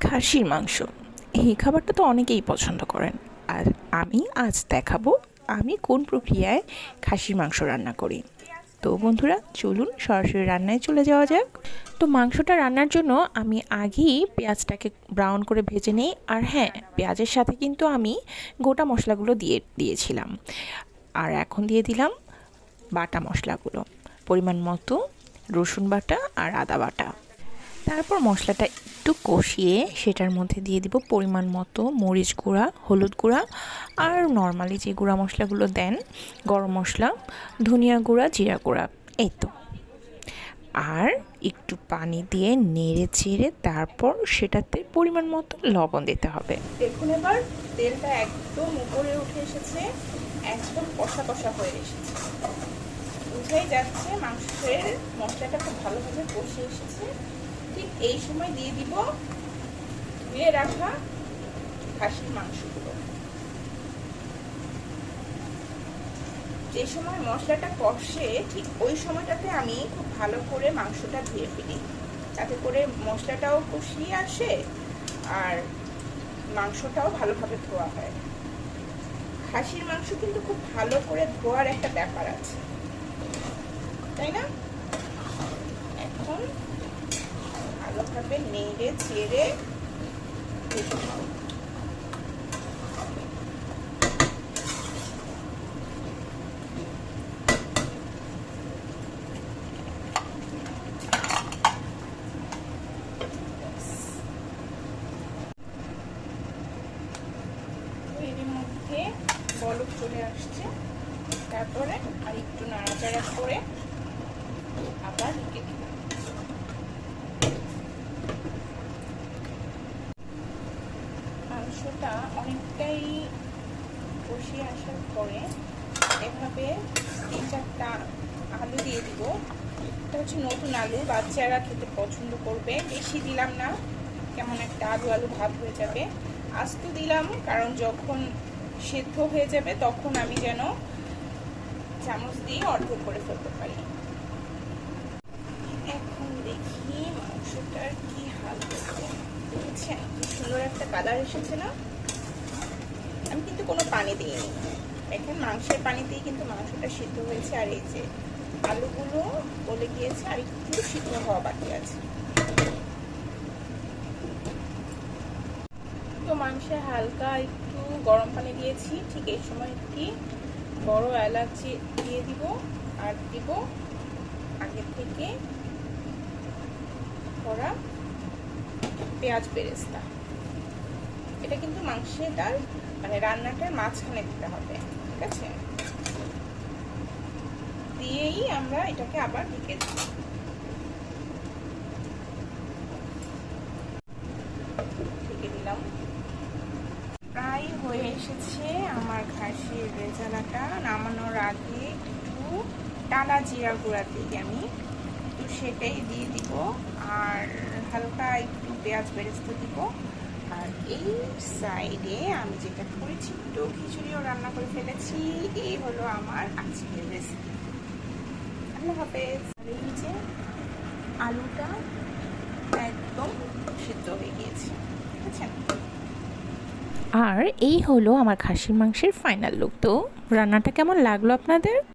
খাসির মাংস। এই খাবারটা তো অনেকেই পছন্দ করেন। আর আমি আজ দেখাবো আমি কোন প্রক্রিয়ায় খাসির মাংস রান্না করি। তো বন্ধুরা, চলুন সরাসরি রান্নায় চলে যাওয়া যাক। তো মাংসটা রান্নার জন্য আমি আগেই পেঁয়াজটাকে ব্রাউন করে ভেজে নিই। আর হ্যাঁ পেঁয়াজের সাথে কিন্তু আমি গোটা মশলাগুলো দিয়ে দিয়েছিলাম। আর এখন দিয়ে দিলাম বাটা মশলাগুলো। পরিমাণ মতো রসুন বাটা আর আদা বাটা। তারপর মশলাটা একটু কষিয়ে সেটার মধ্যে দিয়ে দিব পরিমাণ মতো মরিচ গুঁড়া, হলুদ গুঁড়া আর নর্মালি যে গুঁড়া মশলাগুলো দেন, গরম মশলা, ধনিয়া গুঁড়া, জিরা গুঁড়া, এই তো। আর একটু পানি দিয়ে নেড়ে চেড়ে তারপর সেটাতে পরিমাণ মতো লবণ দিতে হবে। দেখুন এবার তেলটা একদম উপরে উঠে এসেছে, একদম কষা কষা হয়ে এসেছে। বুঝাই যাচ্ছে, মাংসের মশলাটা খুব ভালোভাবে কষে এসেছে। এই সময় দিয়ে দিব ধুয়ে রাখা খাসির মাংসগুলো। যে সময় মশলাটা কষে ঠিক ওই সময়টাতে আমি খুব ভালো করে মাংসটা ধুয়ে ফেলি। তাতে করে মশলাটাও কষিয়ে আসে আর মাংসটাও ভালোভাবে ধোয়া হয়। খাসির মাংস কিন্তু খুব ভালো করে ধোয়ার একটা ব্যাপার আছে। তাই না এখন ভালোভাবে নেড়ে বলক চলে আসছে। তারপরে আর একটু নাড়াচাড়া করে আবার ঢেকে দিব মাংসটা অনেকটাই কষিয়ে আসার পরে এভাবে তিন চারটা আলু দিয়ে দিব। এটা হচ্ছে নতুন আলু, বাচ্চারা খেতে পছন্দ করবে। বেশি দিলাম না, কেমন একটা আলু আলু ভাব হয়ে যাবে। আস্ত দিলাম, কারণ যখন সেদ্ধ হয়ে যাবে তখন আমি যেন চামচ দিয়ে অর্ধেক করে ফেলতে পারি। এখন দেখি মাংসটার কি হাল কি সুন্দর একটা কালার এসেছে না? পানি দিইনি দেখেন মাংসের পানিতেই কিন্তু মাংসটা সিদ্ধ হয়েছে আর এই যে আলুগুলো গলে গিয়েছে, আর একটু সিদ্ধ হওয়া বাকি আছে। তো মাংসে হালকা একটু গরম পানি দিয়েছি, ঠিক এই সময় একটি বড় এলাচি দিয়ে দিব আর দিব আগে থেকে করা পেঁয়াজ বেরেস্তা। এটা কিন্তু মাংসেটার মানে রান্নাটার মাঝখানে দিতে হবে, ঠিক আছে? দিয়েই আমরা এটাকে আবার ঢেকে দিলাম। প্রায় হয়ে এসেছে আমার খাসির রেজালাটা। নামানোর আগে একটু টালা জিরা গুঁড়া দিই আমি। তো সেটাই দিয়ে দিব, আর হালকা একটু পেঁয়াজ বেরেস্ত দিব। আর এই সাইডে আমি যেটা করেছি একটু খিচুড়িও রান্না করে ফেলেছি। এই হলো আমার আজকের রেসিপি আল্লাহ এই যে আলুটা একদম সিদ্ধ হয়ে গিয়েছে। ঠিক আছে? আর এই হলো আমার খাসির মাংসের ফাইনাল লুক তো রান্নাটা কেমন লাগল আপনাদের?